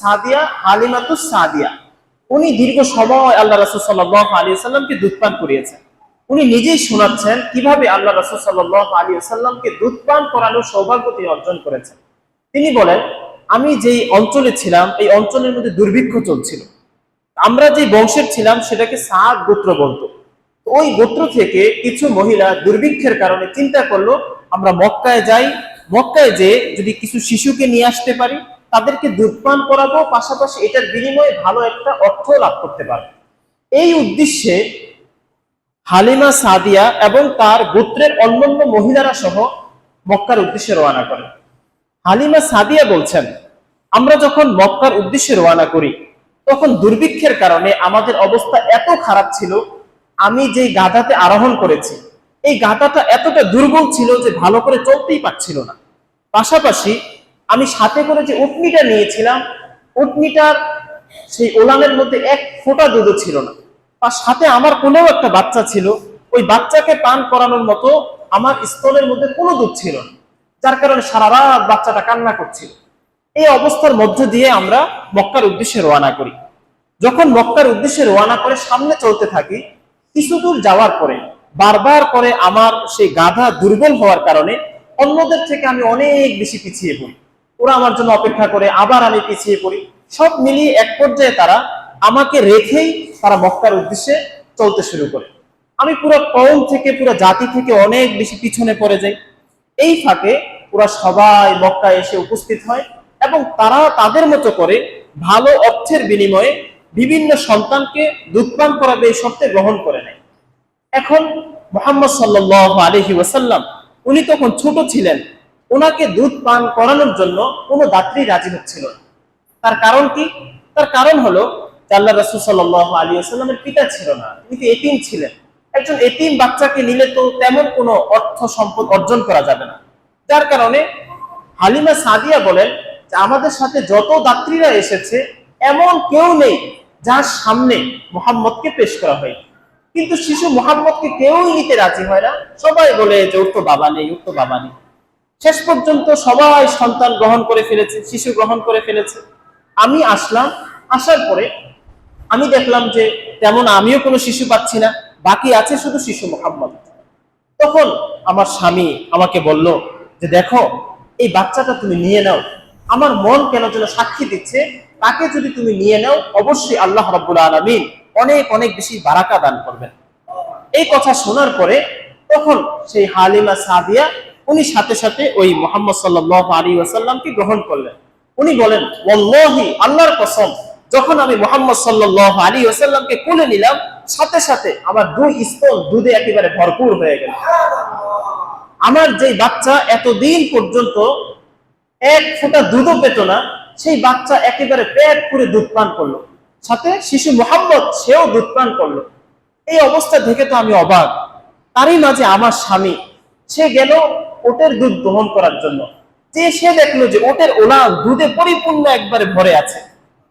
সাদিয়া হালিমাতুস সাদিয়া। উনি দীর্ঘ সময় আল্লাহ রাসুল সাল্লাহ আলী সাল্লামকে দুধ পান করিয়েছেন। উনি নিজেই শোনাচ্ছেন কীভাবে আল্লাহ রাসুল সাল্লাহ আলী সাল্লামকে দুধ পান করানোর সৌভাগ্য তিনি অর্জন করেছেন। তিনি বলেন, আমি যেই অঞ্চলে ছিলাম, এই অঞ্চলের মধ্যে দুর্ভিক্ষ চলছিল। আমরা যে বংশের ছিলাম, সেটাকে সাদ গোত্র বলতো। ওই গোত্র থেকে কিছু মহিলা দুর্ভিক্ষের কারণে চিন্তা করল, আমরা মক্কায় যাই। মক্কায় যে যদি কিছু শিশুকে নিয়ে আসতে পারি তাদেরকে দুধ পান করাবো, পাশাপাশি এটার বিনিময়ে ভালো একটা অর্থ লাভ করতে পারব। এই উদ্দেশ্যে হালিমা সাদিয়া এবং তার গোত্রের অন্যান্য মহিলারা সহ মক্কার উদ্দেশ্যে রওনা করে। হালিমা সাদিয়া বলছেন, আমরা যখন মক্কার উদ্দেশ্যে রওনা করি, তখন দুর্ভিক্ষের কারণে আমাদের অবস্থা এত খারাপ ছিল, আমি যে গাধাতে আরোহণ করেছি, এই গাধাটা এতটা দুর্বল ছিল যে ভালো করে চলতেই পারছিল না। পাশাপাশি আমি সাথে করে যে উটনিটা নিয়েছিলাম উটনিটার সেই ওলানের মধ্যে এক ফোঁটা দুধও ছিল না। আর সাথে আমার কোনো একটা বাচ্চা ছিল। ওই বাচ্চাকে পান করানোর মতো আমার স্তনের মধ্যে কোনো দুধ ছিল না, যার কারণে সারা রাত বাচ্চাটা কান্না করছিল। এই অবস্থার মধ্য দিয়ে আমরা মক্কার উদ্দেশ্যে রওনা করি। যখন মক্কার উদ্দেশ্যে রওনা করে সামনে চলতে থাকি, কিছু দূর যাওয়ার পরে বারবার করে আমার সেই গাধা দুর্বল হওয়ার কারণে অন্যদের থেকে আমি অনেক বেশি পিছিয়ে পড়ি। ওরা আমার জন্য অপেক্ষা করে, আবার আমি পিছিয়ে পড়ি। সব মিলিয়ে এক পর্যায়ে তারা আমাকে রেখেই তারা মক্কার উদ্দেশ্যে চলতে শুরু করে। আমি পুরো কম থেকে, পুরো জাতি থেকে অনেক বেশি পিছনে পড়ে যাই। এই ফাঁকে ওরা সবাই মক্কায় এসে উপস্থিত হয় এবং তারা তাদের মতো করে ভালো অর্থের বিনিময়ে বিভিন্ন সন্তানকে দুধপান করাবে এই শর্তে গ্রহণ করে নেয়। এখন মোহাম্মদ সাল্লাহ আলহি ওয়াসাল্লাম, উনি তখন ছোট ছিলেন। ওনাকে দুধ পান করানোর জন্য কোনো দাত্রী রাজি হচ্ছিল না। তার কারণ কি? তার কারণ হলো আল্লাহ রসুল সাল্লাহ আলী আসাল্লামের পিতা ছিল না। তিনি তো এতিম ছিলেন। একজন এতিম বাচ্চাকে নিলে তো তেমন কোনো অর্থ সম্পদ অর্জন করা যাবে না। যার কারণে হালিমা সাদিয়া বলেন যে আমাদের সাথে যত দাত্রীরা এসেছে, এমন কেউ নেই যার সামনে মোহাম্মদকে পেশ করা হয় কিন্তু শিশু মোহাম্মদকে কেউই নিতে রাজি হয় না। সবাই বলে যে ওর তো বাবা নেই, ওর তো বাবা নেই। শেষ পর্যন্ত সবাই সন্তান গ্রহণ করে ফেলেছে, শিশু গ্রহণ করে ফেলেছে। আমি আসলাম, আসার পরে আমি দেখলাম যে তেমন আমিও কোনো শিশু পাচ্ছি না, বাকি আছে শুধু শিশু মোহাম্মদ। তখন আমার স্বামী আমাকে বলল যে, দেখো, এই বাচ্চাটা তুমি নিয়ে নাও। আমার মন কেন যেন সাক্ষী দিচ্ছে? তাকে যদি তুমি নিয়ে নাও, অবশ্যই আল্লাহ রব্বুল আলমিন অনেক অনেক বেশি বারাকা দান করবেন। এই কথা শোনার পরে তখন সেই হালিমা সাদিয়া উনি সাথে সাথে ওই মোহাম্মদ সাল্লাহ আলী ওয়াসাল্লামকে গ্রহণ করলেন। উনি বলেন, ওয়াল্লাহি, আল্লাহর কসম, যখন আমি মোহাম্মদ সাল্লাহ আলী ওয়াসাল্লামকে কোলে নিলাম, সাথে সাথে আমার দুই স্তন দুধে একেবারে ভরপুর হয়ে গেল। আমার যেই বাচ্চা এতদিন পর্যন্ত এক ফোঁটা দুধও পেত না, সেই বাচ্চা একেবারে পেট পুরে দুধ পান করল। সাথে শিশু মোহাম্মদ, সেও দুধ পান করল। এই অবস্থা দেখে তো আমি অবাক। তারই মাঝে আমার স্বামী সে গেল ওটের দুধ দহন করার জন্য। যে সে দেখল যে ওটের ওলান দুধে পরিপূর্ণ একবারে ভরে আছে,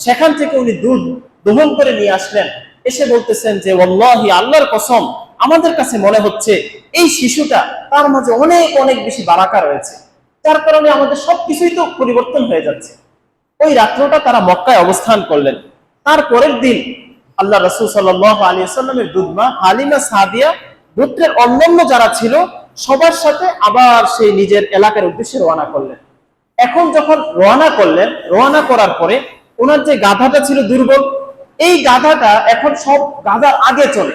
সেখান থেকে উনি দুধ দহন করে নিয়ে আসলেন। এসে বলতেছেন যে ওল্লাহি আল্লাহর কসম, আমাদের কাছে মনে হচ্ছে এই শিশুটা তার মাঝে অনেক অনেক বেশি বারাকা রয়েছে। যার কারণে আমাদের সবকিছুই তো পরিবর্তন হয়ে যাচ্ছে। ওই রাত্রটা তারা মক্কায় অবস্থান করলেন। তার পরের দিন আল্লাহ রসুল সাল্লাহ আলী সাল্লামের দুধমা হালিমা সাদিয়া গোত্রের অন্যান্য যারা ছিল সবার সাথে আবার সেই নিজের এলাকার উদ্দেশ্যে রওনা করলেন। এখন যখন রওনা করলেন, রওনা করার পরে ওনার যে গাধাটা ছিল দুর্বল এই গাধাটা এখন সব গাধার আগে চলে।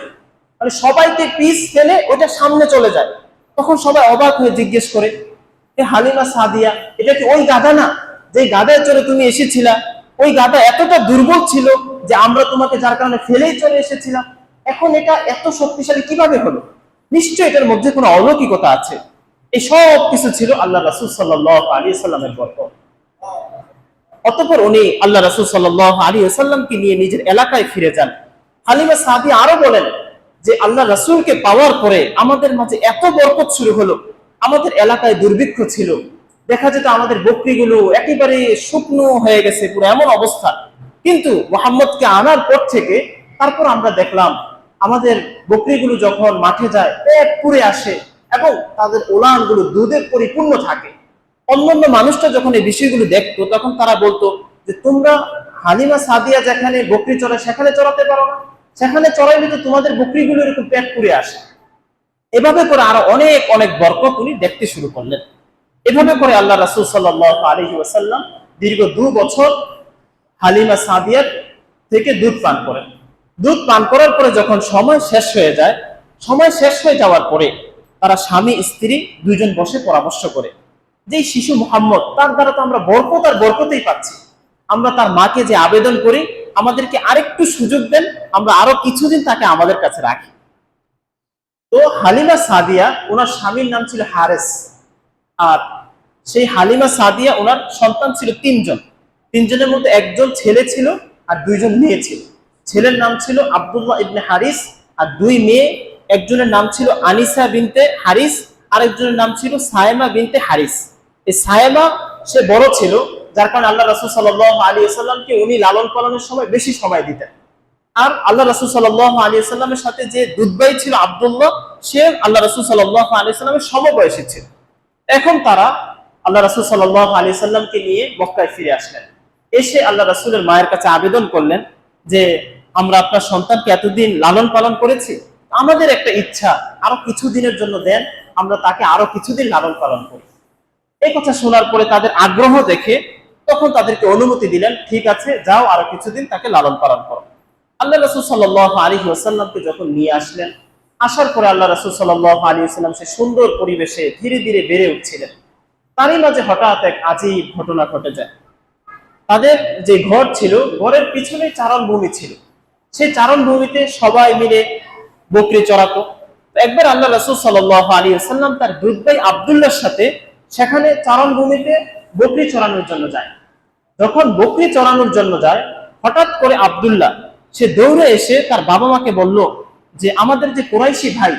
মানে সবাইকে পিস ফেলে ওটা সামনে চলে যায়। তখন সবাই অবাক হয়ে জিজ্ঞেস করে, এ হালিমা সাদিয়া, এটা কি ওই গাধা না? যে গাধায় চলে তুমি এসেছিলা, ওই গাধা এতটা দুর্বল ছিল যে আমরা তোমাকে যার কারণে ফেলেই চলে এসেছিলাম। এখন এটা এত শক্তিশালী কীভাবে হলো? নিশ্চয় এটার মধ্যে কোনো অলৌকিকতা আছে। এই সব কিছু ছিল আল্লাহ রাসুল সাল্লাহ আলী সাল্লামের গল্প। অতপর উনি আল্লাহ রাসুল সাল্লাহ আলী সাল্লামকে নিয়ে নিজের এলাকায় ফিরে যান। হালিমা সাদি আরও বলেন যে, আল্লাহ রাসুলকে পাওয়ার পরে আমাদের মাঝে এত বরকত শুরু হলো। আমাদের এলাকায় দুর্ভিক্ষ ছিল। দেখা যেত আমাদের বকরিগুলো একেবারে শুকনো হয়ে গেছে, পুরো এমন অবস্থা। কিন্তু মোহাম্মদকে আনার পর থেকে তারপর আমরা দেখলাম আমাদের বকরিগুলো যখন মাঠে যায়, পেট পুড়ে আসে এবং তাদের ওলানগুলো দুধে পরিপূর্ণ থাকে। অন্যান্য মানুষটা যখন এই বিষয়গুলো দেখতো, তখন তারা বলতো যে, তোমরা হালিমা সাদিয়া যেখানে বকরি চড়ে, সেখানে চড়াতে পারো না। সেখানে চড়াইলে তো তোমাদের বকরিগুলো এরকম পেট পুড়ে আসে। এভাবে করে আরও অনেক অনেক বরকত উনি দেখতে শুরু করলেন। এভাবে করে আল্লাহ রাসুল সাল্লাহ আলহি দীর্ঘ দু বছর হালিমা সাদিয়ার থেকে দুধ পান করেন। দুধ পান করার পরে যখন সময় শেষ হয়ে যায়, সময় শেষ হয়ে যাওয়ার পরে তারা স্বামী, স্ত্রী দুইজন বসে পরামর্শ করে। যে শিশু মোহাম্মদ, তার দ্বারা তো আমরা বরকত আর বরকতেই পাচ্ছি। আমরা তার মাকে যে আবেদন করি, আমাদেরকে আরেকটু সুযোগ দেন, আমরা আরও কিছুদিন তাকে আমাদের কাছে রাখি। তো হালিমা সাদিয়া, ওনার স্বামীর নাম ছিল হারেস। আর সেই হালিমা সাদিয়া, ওনার সন্তান ছিল তিনজন। তিনজনের মধ্যে একজন ছেলে ছিল আর দুইজন মেয়ে ছিল। ছেলের নাম ছিল আব্দুল্লাহ ইবনে হারিস আর দুই মেয়ে, একজনের নাম ছিল আনিসা বিনতে হারিস, আরেকজনের নাম ছিল সায়েমা বিনতে হারিস। এই সায়েমা, সে বড় ছিল, যার কারণে আল্লাহ রাসুল সাল্লাহ আলী সাল্লামকে উনি লালন পালনের সময় বেশি সময় দিতেন। আর আল্লাহ রসুল সাল্লাহ আলী সাল্লামের সাথে যে দুধবাই ছিল আব্দুল্লাহ, সে আল্লাহ রসুল সাল্লাহ আলী সাল্লামের সমবয়সী ছিল। এখন তারা আল্লাহ রসুল সাল্লাহ আলী সাল্লামকে নিয়ে মক্কায় ফিরে আসলেন। এসে আল্লাহ রসুলের মায়ের কাছে আবেদন করলেন যে আমরা আপনার সন্তানকে এতদিন লালন পালন করেছি, আমাদের একটা ইচ্ছা, আরও কিছুদিনের জন্য দেন, আমরা তাকে আরও কিছুদিন লালন পালন করি। এই কথা শোনার পরে তাদের আগ্রহ দেখে তখন তাদেরকে অনুমতি দিলেন, ঠিক আছে, যাও, আরও কিছুদিন তাকে লালন পালন করো। আল্লাহ রসুল সাল্লাহ আলী ওসাল্লামকে যখন নিয়ে আসলেন, আসার পরে আল্লাহ রসুল সাল্লাহ আলী সাল্লাম সে সুন্দর পরিবেশে ধীরে ধীরে বেড়ে উঠছিলেন। তারই মাঝে হঠাৎ এক আজীব ঘটনা ঘটে যায়। তাদের যে ঘর ছিল, ঘরের পিছনে চারণ ভূমি ছিল। সেই চারণ ভূমিতে সবাই মিলে বকরি চড়াতো। একবার আল্লাহ রসুল সাল্লাহ আলী সাল্লাম তার দুধবাই আবদুল্লার সাথে সেখানে চারণ ভূমিতে বকরি চড়ানোর জন্য যায়। যখন বকরি চড়ানোর জন্য যায়, হঠাৎ করে আবদুল্লাহ সে দৌড়ে এসে তার বাবা মাকে বলল যে, আমাদের যে কোরাইশি ভাই,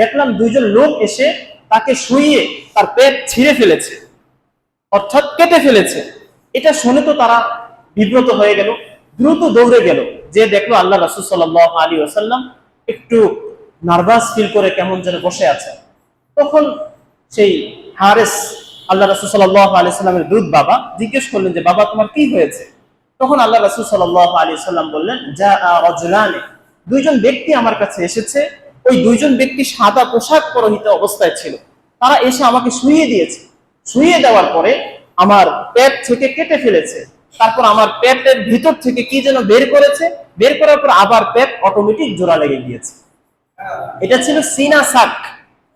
দেখলাম দুইজন লোক এসে তাকে শুইয়ে তার পেট ছিঁড়ে ফেলেছে, অর্থাৎ কেটে ফেলেছে। এটা শুনে তো তারা বিব্রত হয়ে গেল। দ্রুত দৌড়ে গেল। যে দেখল আল্লাহ রাসুল সাল্লাহ আলী আসাল্লাম একটু নার্ভাস ফিল করে কেমন যেন বসে আছে। তখন সেই হারেস, আল্লাহ রাসুল সাল্লাহ আলি সাল্লামের দুধ বাবা জিজ্ঞেস করলেন যে, বাবা, তোমার কি হয়েছে? তখন আল্লাহ রাসুল সাল্লাহ আলী সাল্লাম বললেন যা অজলানে দুইজন ব্যক্তি আমার কাছে এসেছে। ওই দুইজন ব্যক্তি সাদা পোশাক পরহিত অবস্থায় ছিল। তারা এসে আমাকে শুইয়ে দিয়েছে। শুইয়ে দেওয়ার পরে আমার পেট থেকে কেটে ফেলেছে। তারপর আমার পেটের ভিতর থেকে কি যেন বের করেছে? বের করার পর আবার পেট অটোমেটিক জোড়া লেগে গিয়েছে। এটা ছিল সিনা সাক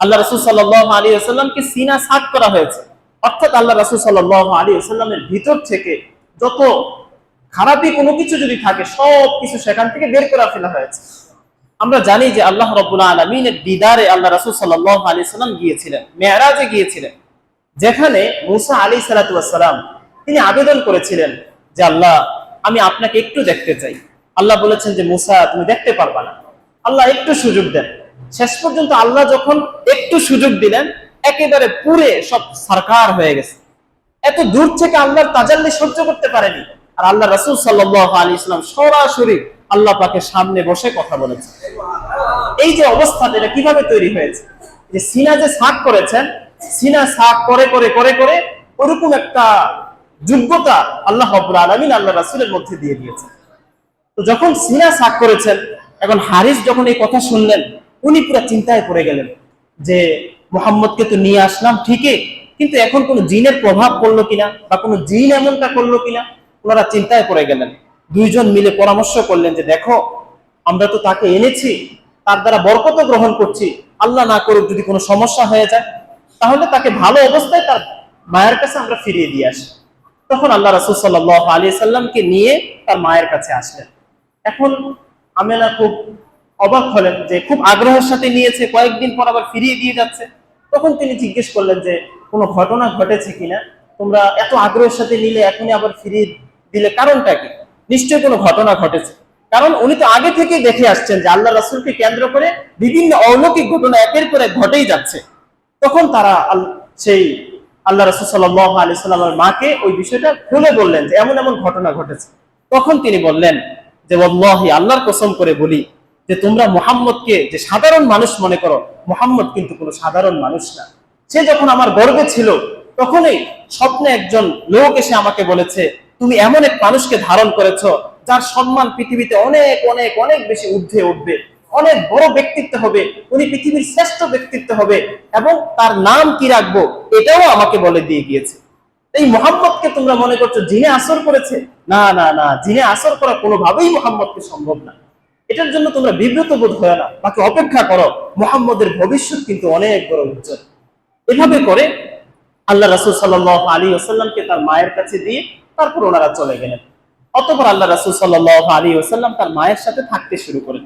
আল্লাহ রসুল সাল্লাহ আলী আসাল্লামকে সিনা সাক করা হয়েছে। অর্থাৎ আল্লাহ রসুল সাল্লাহ আলী আসাল্লামের ভিতর থেকে যত খারাপই কোনো কিছু যদি থাকে, সব কিছু সেখান থেকে বের করা ফেলা হয়েছে। আমরা জানি যে আল্লাহ রবুল্লাহ আলমিনের দিদারে আল্লাহ রসুল সাল্লাহ আলী সাল্লাম গিয়েছিলেন, মেয়ারাজে গিয়েছিলেন। যেখানে মুসা আলী সালাতাম তিনি আবেদন করেছিলেন যে, আল্লাহ, আমি আপনাকে একটু দেখতে চাই। আল্লাহ বলেছেন যে, মুসা, তুমি দেখতে পারবা না। আল্লাহ একটু সুযোগ দেন। শেষ পর্যন্ত আল্লাহ যখন একটু সুযোগ দিলেন, একেবারে পুরে সব সরকার হয়ে গেছে। এত দূর থেকে আল্লাহর তাজাল্লি সহ্য করতে পারেনি। আর আল্লাহ রসুল সাল্লাহ আলী ইসলাম সরাসরি আল্লাহ পাকে সামনে বসে কথা বলেছে এই যে অবস্থাটা এটা কীভাবে তৈরি হয়েছে? যে সিনা যে সাক করেছেন, সিনা সাক করে করে করে করে, ওরকম একটা যোগ্যতা আল্লাহ হবুল আলমিন আল্লাহ রাসুলের মধ্যে দিয়ে দিয়েছে তো যখন সিনা সাক করেছেন, এখন হারিস যখন এই কথা শুনলেন, উনি পুরো চিন্তায় পড়ে গেলেন যে মোহাম্মদকে তো নিয়ে আসলাম ঠিকই, কিন্তু এখন কোন জিনের প্রভাব পড়ল কিনা বা কোনো জিন এমনটা করল কিনা, ওনারা চিন্তায় পড়ে গেলেন। দুইজন মিলে পরামর্শ করলেন যে, দেখো, আমরা তো তাকে এনেছি, তার দ্বারা বরকত গ্রহণ করছি, আল্লাহ না করুক যদি কোনো সমস্যা হয়ে যায়, তাহলে তাকে ভালো অবস্থায় তার মায়ের কাছে আমরা ফিরিয়ে দিয়ে আসি। তখন আল্লাহ রাসুল সাল্লাহ আলী সাল্লামকে নিয়ে তার মায়ের কাছে আসলেন। এখন আমেনা খুব অবাক হলেন যে খুব আগ্রহের সাথে নিয়েছে, কয়েকদিন পর আবার ফিরিয়ে দিয়ে যাচ্ছে। তখন তিনি জিজ্ঞেস করলেন যে, কোনো ঘটনা ঘটেছে কিনা? তোমরা এত আগ্রহের সাথে নিলে, এখনই আবার ফিরিয়ে দিলে কারণটা কি? নিশ্চয়ই কোনো ঘটনা ঘটেছে। কারণ উনি তো আগে থেকেই দেখে আসছেন যে আল্লাহ রাসুলকে কেন্দ্র করে বিভিন্ন অলৌকিক ঘটনা একের পর এক ঘটেই যাচ্ছে। তখন তারা সেই আল্লাহ রসুল সাল্লাহ আলি সাল্লামের মাকে ওই বিষয়টা খুলে বললেন যে এমন এমন ঘটনা ঘটেছে। তখন তিনি বললেন যে ওল্লাহি আল্লাহর কসম করে বলি যে তোমরা মোহাম্মদকে যে সাধারণ মানুষ মনে করো, মোহাম্মদ কিন্তু কোনো সাধারণ মানুষ না। সে যখন আমার গর্বে ছিল, তখনই স্বপ্নে একজন লোক এসে আমাকে বলেছে, তুমি এমন এক মানুষকে ধারণ করেছ যার সম্মান পৃথিবীতে অনেক অনেক অনেক বেশি ঊর্ধ্বে উঠবে। অনেক বড় ব্যক্তিত্ব হবে, উনি পৃথিবীর শ্রেষ্ঠ ব্যক্তিত্ব হবে এবং তার নাম কি রাখব এটাও আমাকে বলে দিয়ে গিয়েছে। এই মোহাম্মদকে তোমরা মনে করছ জিনে আসর করেছে? না না না, জিনে আসর করা কোনোভাবেই মোহাম্মদকে সম্ভব না। এটার জন্য তোমরা বিব্রত বোধ হয় না। বাকি অপেক্ষা করো, মোহাম্মদের ভবিষ্যৎ কিন্তু অনেক বড় উজ্জ্বল। এভাবে করে আল্লাহ রাসুল সাল্লাহ আলী ওসাল্লামকে তার মায়ের কাছে দিয়ে তারপর ওনারা চলে গেলেন। অতপর আল্লাহ রাসুল সাল্লাহ আলী ওসাল্লাম তার মায়ের সাথে থাকতে শুরু করেন